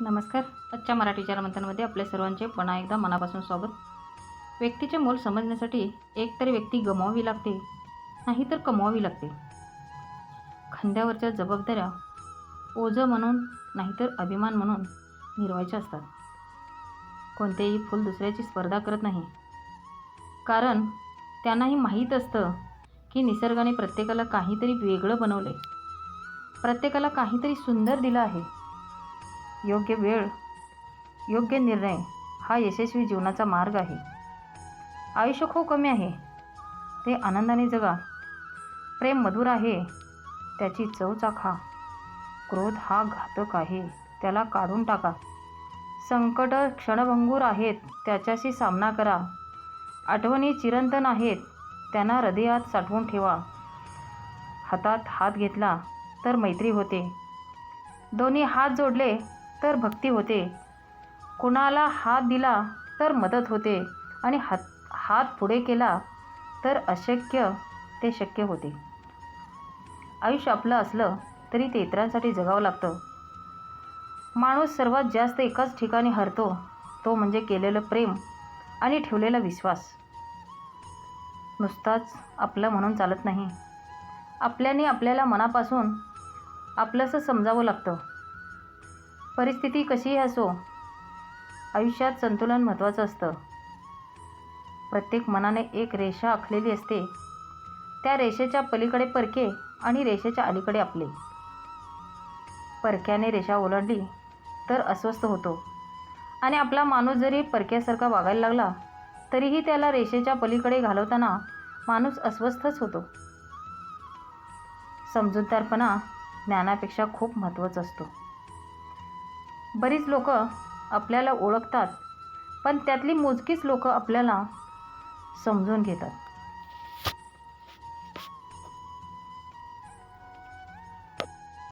नमस्कार. आजच्या मराठी चॅनलमध्ये आपल्या सर्वांचे पुन्हा एकदा मनापासून स्वागत. व्यक्तीचे मोल समजण्यासाठी एकतर व्यक्ती गमावावी लागते नाहीतर कमवावी लागते. खांद्यावरच्या जबाबदाऱ्या ओझं म्हणून नाहीतर अभिमान म्हणून निर्वायच्या असतात. कोणतेही फूल दुसऱ्याची स्पर्धा करत नाही. कारण त्यांनाही माहीत असतं की निसर्गाने प्रत्येकाला काहीतरी वेगळं बनवलं आहे प्रत्येकाला काहीतरी सुंदर दिलं आहे. योग्य वेळ योग्य निर्णय हा यशस्वी जीवनाचा मार्ग आहे. आयुष्य खूप कमी आहे. ते आनंदाने जगा. प्रेम मधुर आहे. त्याची चव चाखा. क्रोध हा घातक आहे. त्याला काढून टाका. संकट क्षणभंगूर आहेत. त्याच्याशी सामना करा. आठवणी चिरंतन आहेत. त्यांना हृदयात साठवून ठेवा. हातात हात घेतला तर मैत्री होते. दोन्ही हात जोडले तर भक्ती होते. कुणाला हात दिला तर मदत होते आणि हात हात पुढे केला तर अशक्य ते शक्य होते. आयुष्य आपलं असलं तरी ते इतरांसाठी जगावं लागतं. माणूस सर्वात जास्त एकाच ठिकाणी हरतो तो म्हणजे केलेलं प्रेम आणि ठेवलेला विश्वास. नुसताच आपलं म्हणून चालत नाही. आपल्याने आपल्याला मनापासून आपलंसं समजावं लागतं. परिस्थिती कशीही असो आयुष्यात संतुलन महत्त्वाचं असतं. प्रत्येक मनाने एक रेषा आखलेली असते. त्या रेषेच्या पलीकडे परके आणि रेषेच्या अलीकडे आपले. परक्याने रेषा ओलांडली तर अस्वस्थ होतो. आणि आपला माणूस जरी परक्यासारखा वागायला लागला तरीही त्याला रेषेच्या पलीकडे घालवताना माणूस अस्वस्थच होतो. समजूतदारपणा ज्ञानापेक्षा खूप महत्त्वाचा असतो. बरीच लोक आपल्याला ओळखतात पण त्यातली मोजकीच लोक आपल्याला समजून घेतात.